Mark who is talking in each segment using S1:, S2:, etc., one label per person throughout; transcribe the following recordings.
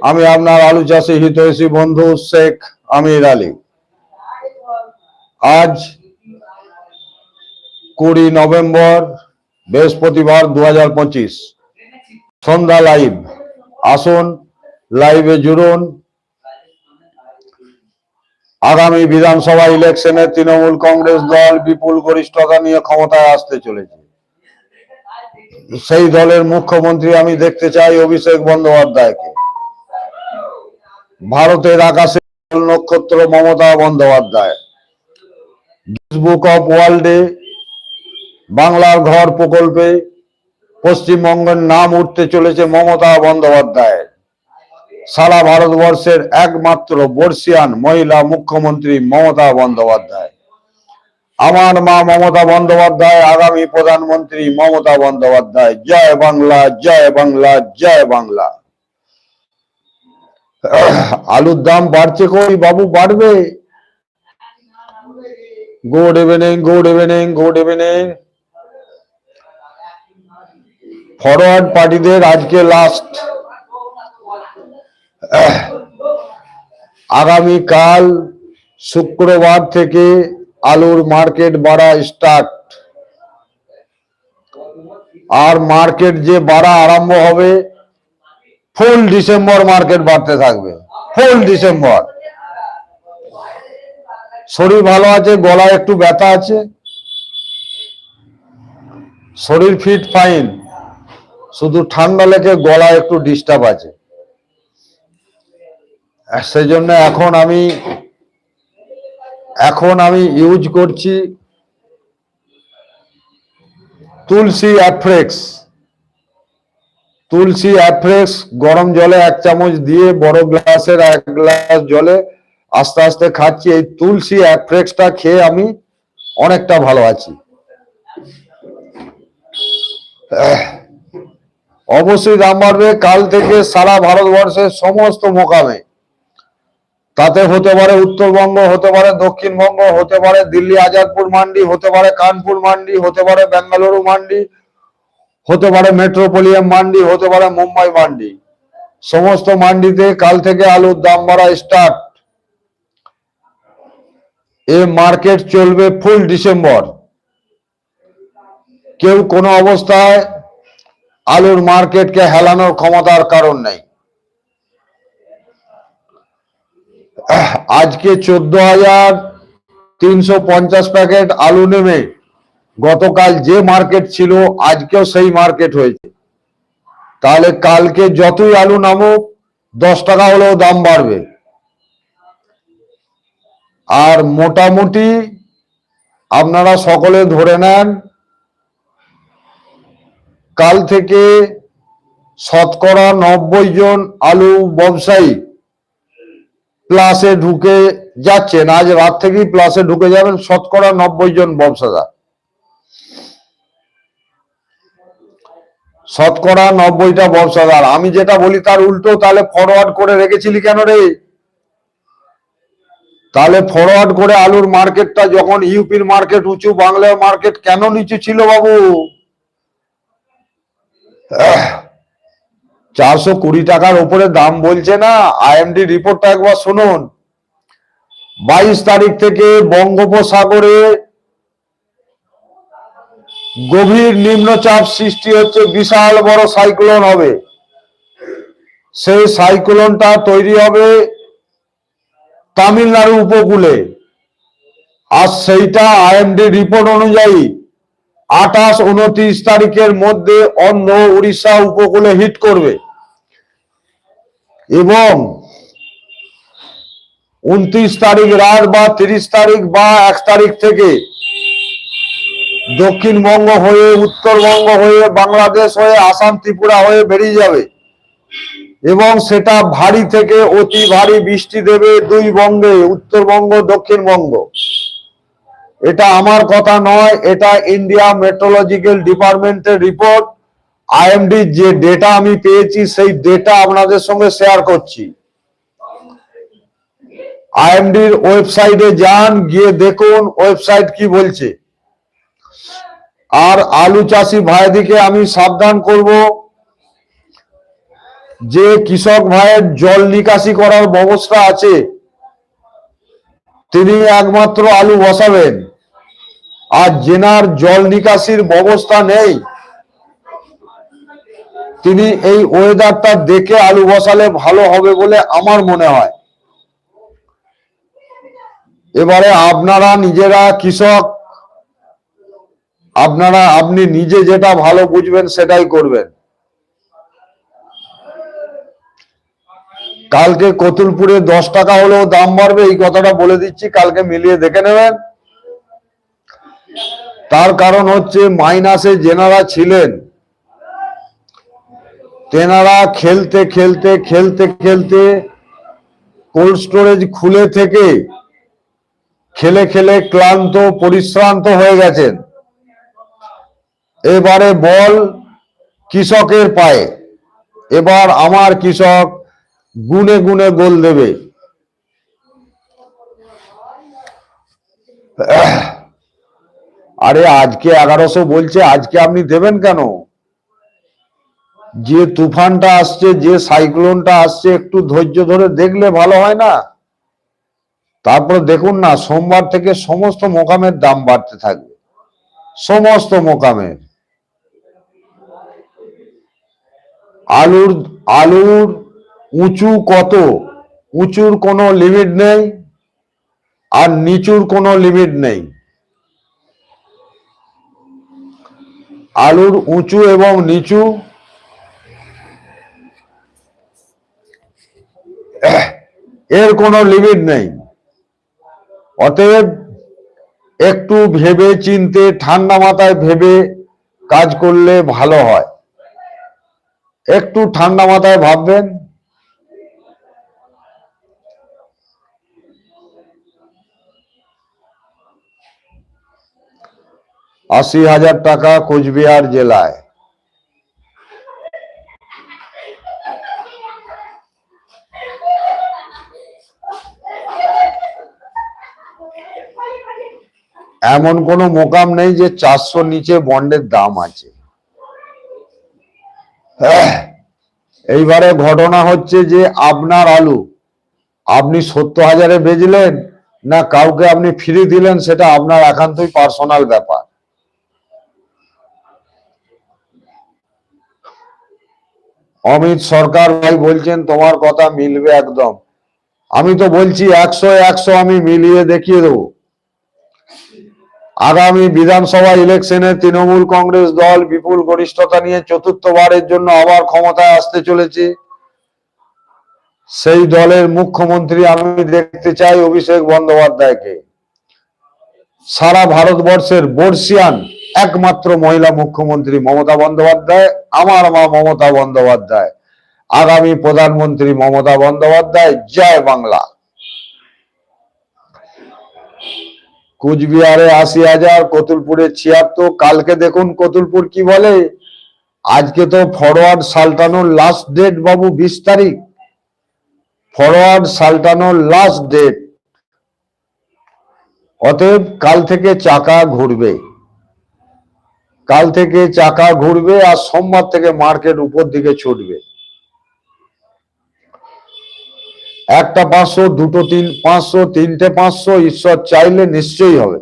S1: আমি আপনার আলু চাষি হিতৈষী বন্ধু শেখ আমির আলী। আজ কুড়ি নভেম্বর, বৃহস্পতিবার দু হাজার পঁচিশ। সন্ধ্যা লাইভ। আসুন, লাইভে জুড়ুন। আগামী বিধানসভা ইলেকশনে তৃণমূল কংগ্রেস দল বিপুল গরিষ্ঠতা নিয়ে ক্ষমতায় আসতে চলেছে। সেই দলের মুখ্যমন্ত্রী আমি দেখতে চাই অভিষেক বন্দ্যোপাধ্যায়কে। ভারতের আকাশে নক্ষত্র মমতা বন্দ্যোপাধ্যায়। বুক অফ ওয়ার্ল্ডে বাংলার ঘর প্রকল্পে পশ্চিমবঙ্গের নাম উঠতে চলেছে মমতা বন্দ্যোপাধ্যায় সারা ভারতবর্ষের একমাত্র বর্ষিয়ান মহিলা মুখ্যমন্ত্রী মমতা বন্দ্যোপাধ্যায়। আমার মা মমতা বন্দ্যোপাধ্যায়, আগামী প্রধানমন্ত্রী মমতা বন্দ্যোপাধ্যায়। জয় বাংলা জয় বাংলা জয় বাংলা। আলুর দাম বাড়ছে কই? বাবু, বাড়বে। Good evening good evening good evening forward পার্টিদের আজকে লাস্ট আগামীকাল শুক্রবার থেকে আলুর মার্কেট বাড়া স্টার্ট আর মার্কেট যে বাড়া আরম্ভ হবে ফুল ডিসেম্বর মার্কেট বাড়তে থাকবে। Full December. শরীর ভালো আছে, গলায় একটু ব্যথা আছে। শরীর ফিট ফাইন শুধু ঠান্ডা লেগে গলায় একটু ডিস্টার্ব আছে। সেই জন্য এখন আমি এখন আমি ইউজ করছি তুলসী অ্যাফ্রেক্স তুলসী অ্যাফ্রেক্স গরম জলে এক চামচ দিয়ে বড় গ্লাসের এক গ্লাস জলে আস্তে আস্তে খাচ্ছি। এই তুলসী অ্যাফ্রেক্সটা খেয়ে আমি অনেকটা ভালো আছি। অবশ্যই দাম বাড়বে, কাল থেকে সারা ভারতবর্ষের সমস্ত মোকামে। তাতে হতে পারে উত্তরবঙ্গ, হতে পারে দক্ষিণবঙ্গ, হতে পারে দিল্লি, আজাদপুর, মান্ডি, হতে পারে কানপুর, মান্ডি, হতে পারে বেঙ্গালুরু, মান্ডি হতে পারে মেট্রোপলিয়াম মান্ডি, হতে পারে মুম্বাই মান্ডি। সমস্ত মান্ডিতে কাল থেকে আলুর দাম বাড়া স্টার্ট এ মার্কেট চলবে ফুল ডিসেম্বর কেউ কোনো অবস্থায় আলুর মার্কেটকে হেলানোর ক্ষমতার কারণ নেই। আজকে চোদ্দ হাজার তিনশো পঞ্চাশ প্যাকেট আলু নেমে। গতকাল যে মার্কেট ছিল, আজকেও সেই মার্কেট হয়েছে। তাহলে কালকে যতই আলু নামুক, দশ টাকা হলেও দাম বাড়বে। আর মোটামুটি আপনারা সকলে ধরে নেন, কাল থেকে শতকরা নব্বই জন আলু ব্যবসায়ী প্লাসে ঢুকে যাচ্ছেন। আজ রাত থেকেই প্লাসে ঢুকে যাবেন শতকরা নব্বই জন ব্যবসাদার। শতকরা নব্বইটা ব্যবসাদার আমি যেটা বলি তার উল্টো, তাহলে ফরওয়ার্ড করে রেখেছিলি কেন রে? তাহলে ফরওয়ার্ড করে আলুর মার্কেটটা যখন ইউপির মার্কেট উঁচু, বাংলার মার্কেট কেন নিচু ছিল বাবু? চারশো কুড়ি টাকার উপরে দাম বলছে না? আইএমডি রিপোর্টটা একবার শুনুন। বাইশ তারিখ থেকে বঙ্গোপসাগরে গভীর নিম্নচাপ সৃষ্টি হচ্ছে, বিশাল বড় সাইক্লোন হবে। সেই সাইক্লোনটা তৈরি হবে তামিলনাড়ু উপকূলে। আর সেইটা আইএমডি রিপোর্ট অনুযায়ী আঠাশ উনত্রিশ তারিখের মধ্যে অন্ধ্র উড়িষ্যা উপকূলে হিট করবে। এবং উনত্রিশ তারিখ রাত বা তিরিশ তারিখ বা এক তারিখ থেকে দক্ষিণবঙ্গ হয়ে, উত্তরবঙ্গ হয়ে, বাংলাদেশ হয়ে, আসাম, ত্রিপুরা হয়ে বেরিয়ে যাবে। এবং সেটা ভারী থেকে অতি ভারী বৃষ্টি দেবে দুই বঙ্গে, উত্তরবঙ্গ, দক্ষিণবঙ্গ। এটা আমার কথা নয়, এটা ইন্ডিয়া মেট্রোলজিক্যাল ডিপার্টমেন্টের রিপোর্ট আইএমডি যে ডেটা আমি পেয়েছি, সেই ডেটা আপনাদের সঙ্গে শেয়ার করছি। আইএমডির ওয়েবসাইটে যান, গিয়ে দেখুন ওয়েবসাইট কি বলছে। আর আলু চাষি ভাইদিকে আমি সাবধান করব যে কৃষক ভাইয়ের জল নিকাশি করার ব্যবস্থা আছে, তিনি একমাত্র আলু বসাবেন। আর জেনার জল নিকাশির ব্যবস্থা নেই, তিনি এই ওয়েদারটা দেখে আলু বসালে ভালো হবে বলে আমার মনে হয়। এবারে আপনারা নিজেরা কৃষক আপনারা, আপনি নিজে যেটা ভালো বুঝবেন সেটাই করবেন। কালকে কতুলপুরে দশ টাকা হলেও দাম বাড়বে, এই কথাটা বলে দিচ্ছি, কালকে মিলিয়ে দেখে নেবেন। তার কারণ হচ্ছে মাইনাসে যেনারা ছিলেন, তেনারা খেলতে খেলতে খেলতে খেলতে কোল্ড স্টোরেজ খুলে থেকে খেলে খেলে ক্লান্ত, পরিশ্রান্ত হয়ে গেছেন। এবারে বল কৃষকের পায়ে। এবার আমার কৃষক গুনে গুনে গোল দেবে। আরে আজকে এগারোশো বলছে, আজকে আপনি দেবেন কেন? যে তুফানটা আসছে, যে সাইক্লোনটা আসছে, একটু ধৈর্য ধরে দেখলে ভালো হয় না? তারপরে দেখুন না, সোমবার থেকে সমস্ত মোকামের দাম বাড়তে থাকবে। সমস্ত মোকামের। আলুর আলুর উঁচু কত? উঁচুর কোনো লিমিট নেই আর নিচুর কোনো লিমিট নেই। আলুর উঁচু এবং নিচু এর কোনো লিমিট নেই। অতএব একটু ভেবে চিনতে ঠান্ডা মাথায় ভেবে কাজ করলে ভালো হয়। একটু ঠান্ডা মাথায় ভাববেন। আশি হাজার টাকা কোচবিহার জেলায়। এমন কোনো মোকাম নেই যে চারশো নিচে বন্ডের দাম আছে। এইবারে ঘটনা হচ্ছে যে আপনার আলু, আপনি সত্তর হাজারে বেচলেন না কাউকে আপনি ফ্রি দিলেন সেটা আপনার একান্তই পার্সোনাল ব্যাপার। অমিত সরকার ভাই বলছেন, তোমার কথা মিলবে একদম। আমি তো বলছি, একশো একশো আমি মিলিয়ে দেখিয়ে দেবো। আগামী বিধানসভা ইলেকশনে তৃণমূল কংগ্রেস দল বিপুল গরিষ্ঠতা নিয়ে চতুর্থবারের জন্য আবার ক্ষমতায় আসতে চলেছে। সেই দলের মুখ্যমন্ত্রী আমি দেখতে চাই অভিষেক বন্দ্যোপাধ্যায়কে। সারা ভারতবর্ষের বর্ষিয়ান একমাত্র মহিলা মুখ্যমন্ত্রী মমতা বন্দ্যোপাধ্যায়, আমার মা মমতা বন্দ্যোপাধ্যায়। আগামী প্রধানমন্ত্রী মমতা বন্দ্যোপাধ্যায়, জয় বাংলা। কুচবিহারে আশি হাজার, কতুলপুরে ছিয়াত্তর। কালকে দেখুন কতুলপুর কি বলে? আজকে তো ফরওয়ার্ড সালটানোর লাস্ট ডেট বাবু বিশ তারিখ। ফরওয়ার্ড সালটানোর লাস্ট ডেট অতএব কাল থেকে চাকা ঘুরবে। কাল থেকে চাকা ঘুরবে আর সোমবার থেকে মার্কেট উপর দিকে ছুটবে। একটা পাঁচশো, দুটো তিন, পাঁচশো, তিনটে পাঁচশো, ঈশ্বর চাইলে নিশ্চয়ই হবে।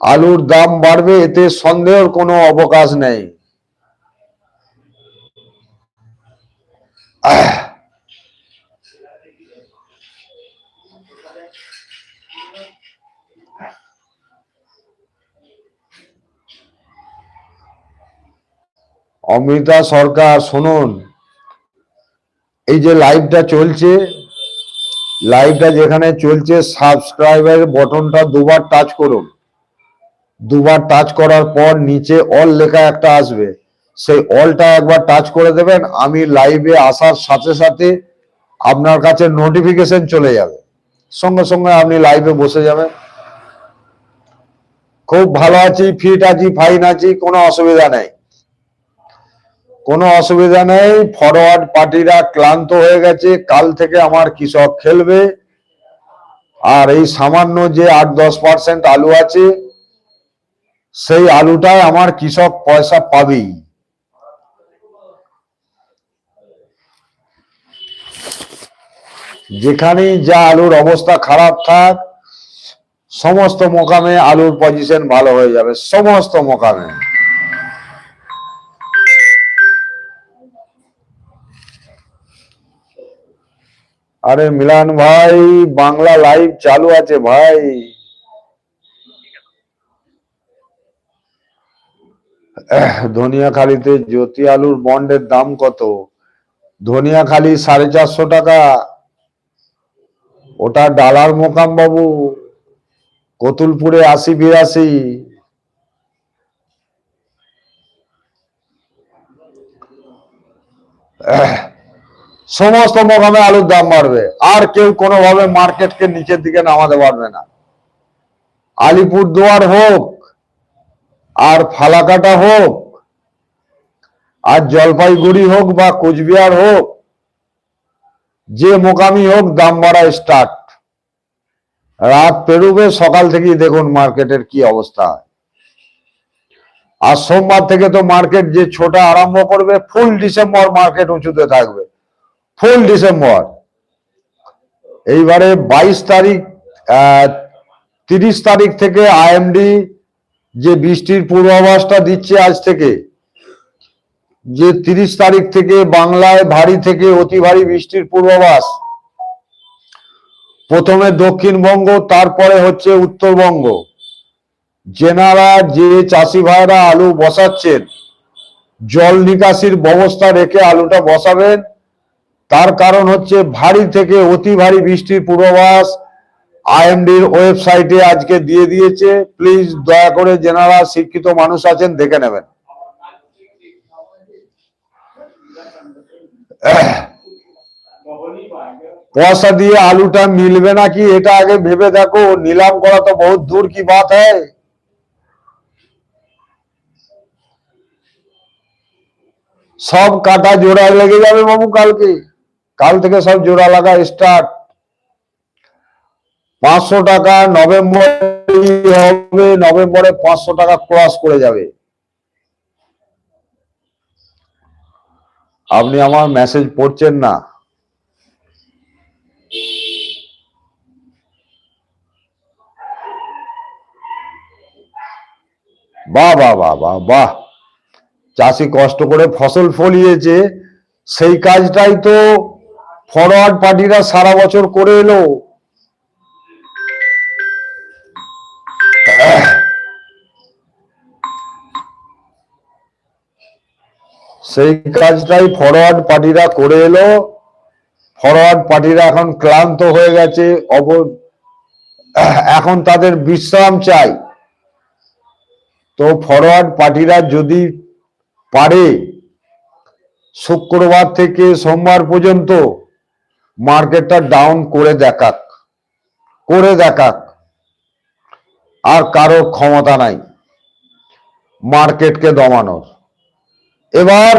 S1: আলুর দাম বাড়বে, এতে সন্দেহের কোনো অবকাশ নেই। অমিতা সরকার, শুনুন। এই যে লাইভটা চলছে লাইভটা যেখানে চলছে সাবস্ক্রাইবার বটনটা দুবার টাচ করুন। দুবার টাচ করার পর নিচে অল লেখা একটা আসবে। সেই অলটা একবার টাচ করে দেবেন, আমি লাইভে আসার সাথে সাথে আপনার কাছে নোটিফিকেশন চলে যাবে। সঙ্গে সঙ্গে আপনি লাইভে বসে যাবেন। খুব ভালো আছি ফিট আছি ফাইন আছি, কোনো অসুবিধা নেই। কোনো অসুবিধা নেই ফরওয়ার্ড পার্টিরা ক্লান্ত হয়ে গেছে, কাল থেকে আমার কৃষক খেলবে। আর এই সামান্য যে আট দশ পার্সেন্ট আলু আছে, সেই আলুটায় আমার কৃষক পয়সা পাবেই। যেখানেই যা আলুর অবস্থা খারাপ থাক, সমস্ত মোকামে আলুর পজিশন ভালো হয়ে যাবে, সমস্ত মোকামে। আরে মিলান ভাই, বাংলা লাইভ চালু আছে ভাই। ধনিয়াখালীতে জ্যোতি আলুর বন্ডের দাম কত? ধনিয়াখালী সাড়ে চারশো টাকা। ওটা ডালার মোকাম বাবু। কতুলপুরে আশি বিরাশি। সমস্ত মোকামে আলুর দাম বাড়বে। আর কেউ কোনোভাবে মার্কেটকে নিচের দিকে নামাতে পারবে না। আলিপুরদুয়ার হোক, আর ফালাকাটা হোক, আর জলপাইগুড়ি হোক বা কোচবিহার হোক, যে মোকামি হোক, দাম বাড়া স্টার্ট রাত পেরুবে, সকাল থেকেই দেখুন মার্কেটের কি অবস্থা আর সোমবার থেকে তো মার্কেট যে ছোটা আরম্ভ করবে, ফুল ডিসেম্বর মার্কেট উঁচুতে থাকবে। Full December. এইবারে বাইশ তারিখ তিরিশ তারিখ থেকে আইএমডি যে বৃষ্টির পূর্বাভাসটা দিচ্ছে আজ থেকে, যে তিরিশ তারিখ থেকে বাংলায় ভারী থেকে অতি ভারী বৃষ্টির পূর্বাভাস। প্রথমে দক্ষিণবঙ্গ, তারপরে হচ্ছে উত্তরবঙ্গ। যেনারা যে চাষি ভাইরা আলু বসাচ্ছেন, জল নিকাশির ব্যবস্থা রেখে আলুটা বসাবেন। তার কারণ হচ্ছে ভারী থেকে অতি ভারী বৃষ্টির পূর্বাভাস আইএমডির ওয়েবসাইটে আজকে দিয়ে দিয়েছে। প্লিজ দয়া করে যেনারা শিক্ষিত মানুষ আছেন, দেখে নেবেন। পয়সা দিয়ে আলুটা মিলবে নাকি এটা আগে ভেবে দেখো, নিলাম করা তো বহুত দূর কি বাত হ্যায় সব কাটা জোড়া লেগে যাবে বাবু কালকে। কাল থেকে সব জোড়া লাগা স্টার্ট পাঁচশো টাকা নভেম্বর হবে, নভেম্বরে পাঁচশো টাকা ক্রস করে যাবে। আপনি আমার মেসেজ পড়ছেন না। বাহ বাহ বাহ বাহ বাহ। চাষি কষ্ট করে ফসল ফলিয়েছে, সেই কাজটাই তো ফরওয়ার্ড পার্টিরা সারা বছর করে এলো। সেই কাজটাই ফরওয়ার্ড পার্টিরা করে এলো। ফরওয়ার্ড পার্টিরা এখন ক্লান্ত হয়ে গেছে, অব, এখন তাদের বিশ্রাম চাই। তো ফরওয়ার্ড পার্টিরা যদি পারে, শুক্রবার থেকে সোমবার পর্যন্ত মার্কেটটা ডাউন করে দেখাক করে দেখাক। আর কারও ক্ষমতা নাই, মার্কেটকে দমানোর। এবার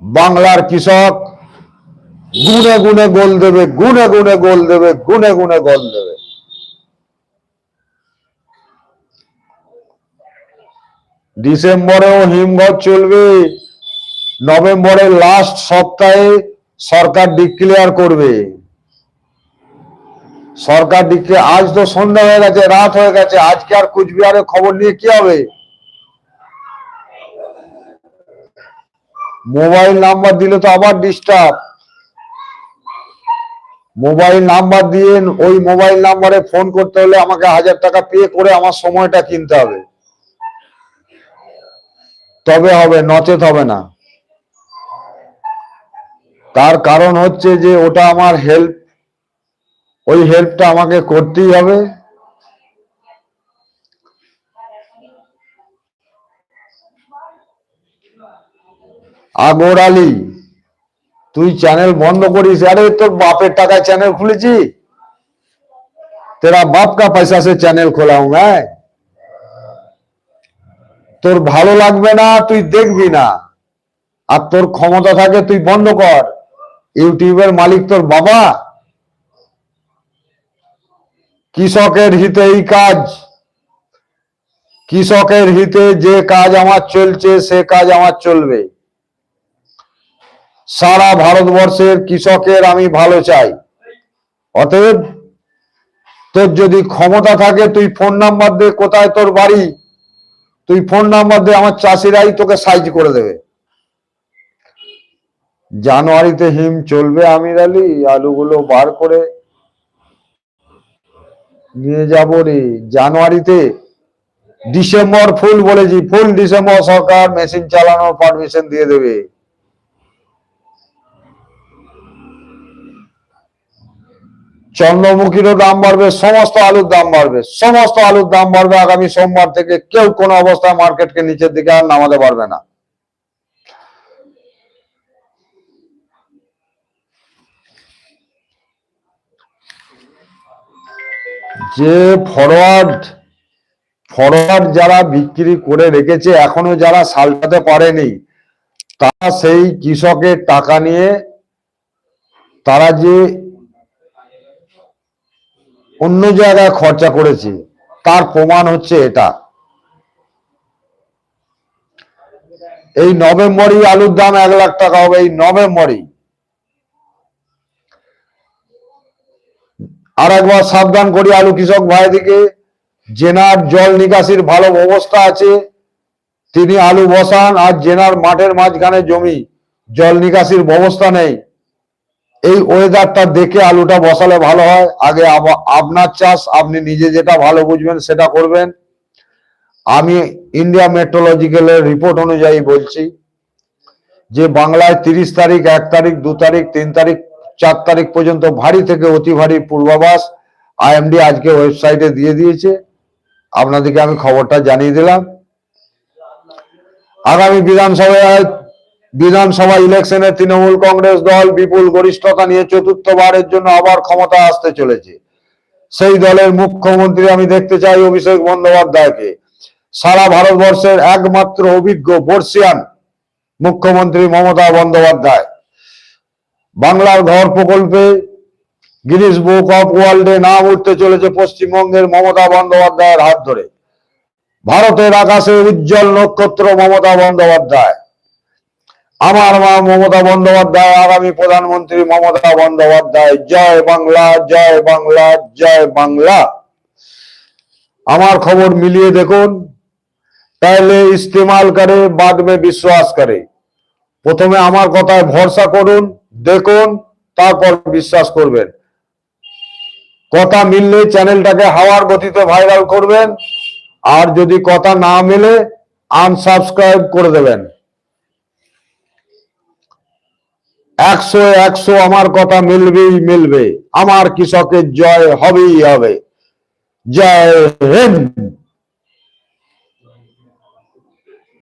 S1: বাংলার কৃষক গুনে গুনে গোল দেবে, গুনে গুনে গোল দেবে, গুনে গুনে গোল দেবে। ডিসেম্বরেও হিমঘর চলবে, নভেম্বরের লাস্ট সপ্তাহে সরকার ডিক্লেয়ার করবে। সরকার ডিক্লেয়ার আজ তো সন্ধ্যা হয়ে গেছে, রাত হয়ে গেছে, আজকে আর কুচবিহারের খবর নিয়ে কি হবে? মোবাইল নাম্বার দিলে তো আবার ডিস্টার্ব মোবাইল নাম্বার দিয়ে, ওই মোবাইল নাম্বারে ফোন করতে হলে আমাকে হাজার টাকা পে করে আমার সময়টা কিনতে হবে। তবে হবে, নচেত হবে না। তার কারণ হচ্ছে যে ওটা আমার হেল্প ওই হেল্পটা আমাকে করতেই হবে। আগর আলী, তুই চ্যানেল বন্ধ করিস। আরে, তোর বাপের টাকায় চ্যানেল খুলেছি? তেরা বাপ কা পয়সা সে চ্যানেল খোলা হুঁ मैं তোর ভালো লাগবে না, তুই দেখবি না। আর তোর ক্ষমতা থাকে, তুই বন্ধ কর। ইউটিউবের মালিক তোর বাবা? কৃষকের হিতে এই কাজ। কৃষকের হিতে যে কাজ আমার চলছে, সে কাজ আমার চলবে। সারা ভারতবর্ষের কৃষকের আমি ভালো চাই। অতএব তোর যদি ক্ষমতা থাকে, তুই ফোন নাম্বার দে, কোথায় তোর বাড়ি? তুই ফোন নাম্বার দে, আমার চাষিরাই তোকে সাইজ করে দেবে। জানুয়ারিতে হিম চলবে আমির আলী, আলুগুলো বার করে নিয়ে যাব রে। জানুয়ারিতে ডিসেম্বর ফুল বলেছি, ফুল ডিসেম্বর সরকার মেশিন চালানোর পারমিশন দিয়ে দেবে। চন্দ্রমুখীরও দাম বাড়বে, সমস্ত আলুর দাম বাড়বে, সমস্ত আলুর দাম বাড়বে আগামী সোমবার থেকে। কেউ কোনো অবস্থায় মার্কেটকে নিচের দিকে আর নামাতে পারবে না। যে ফরওয়ার্ড ফরওয়ার্ড যারা বিক্রি করে রেখেছে, এখনও যারা সালটাতে পারেনি তারা সেই কৃষকের টাকা নিয়ে তারা যে অন্য জায়গায় খরচা করেছে, তার প্রমাণ হচ্ছে এটা। এই নভেম্বরই আলুর দাম এক লাখ টাকা হবে, এই নভেম্বরই। আর একবার সাবধান করি আলু কৃষক ভাইদিকে। জেনার জল নিকাশির ভালো ব্যবস্থা আছে। তিনি আলু বসান আর জেনার মাঠের মাঝখানে জমি, জল নিকাশির ব্যবস্থা নেই। এই ওয়েদারটা দেখে আলুটা বসালে ভালো হয়। আগে আপনার চাষ, আপনি নিজে যেটা ভালো বুঝবেন সেটা করবেন। আমি ইন্ডিয়া মেট্রোলজিক্যালের রিপোর্ট অনুযায়ী বলছি যে, বাংলায় তিরিশ তারিখ, এক তারিখ, দু তারিখ, তিন তারিখ চার তারিখ পর্যন্ত ভারী থেকে অতি ভারী পূর্বাভাস আইএমডি আজকে ওয়েবসাইটে দিয়ে দিয়েছে। আপনাদেরকে আমি খবরটা জানিয়ে দিলাম। আগামী বিধানসভায়, বিধানসভা ইলেকশনে তৃণমূল কংগ্রেস দল বিপুল গরিষ্ঠতা নিয়ে চতুর্থবারের জন্য আবার ক্ষমতা আসতে চলেছে। সেই দলের মুখ্যমন্ত্রী আমি দেখতে চাই অভিষেক বন্দ্যোপাধ্যায়কে। সারা ভারতবর্ষের একমাত্র অভিজ্ঞ বর্ষিয়ান মুখ্যমন্ত্রী মমতা বন্দ্যোপাধ্যায়। বাংলার ঘর প্রকল্পে গিনিস বুক অফ ওয়ার্ল্ডে নাম উঠতে চলেছে পশ্চিমবঙ্গের মমতা বন্দ্যোপাধ্যায়ের হাত ধরে। ভারতের আকাশে উজ্জ্বল নক্ষত্র মমতা বন্দ্যোপাধ্যায়। আমার মা মমতা বন্দ্যোপাধ্যায়, আগামী প্রধানমন্ত্রী মমতা বন্দ্যোপাধ্যায়। জয় বাংলা জয় বাংলা জয় বাংলা। আমার খবর মিলিয়ে দেখুন। পহলে ইস্তেমাল করে বাদ মে বিশ্বাস করে। প্রথমে আমার কথায় ভরসা করুন। দেখুন, তারপর বিশ্বাস করবেন। কথা মিললে চ্যানেলটাকে হাওয়ার গতিতে ভাইরাল করবেন। আর যদি কথা না মেলে আনসাবস্ক্রাইব করে দেবেন। একশো একশো আমার কথা মিলবেই মিলবে। আমার কৃষকের জয় হবেই হবে। জয় হিন্দ।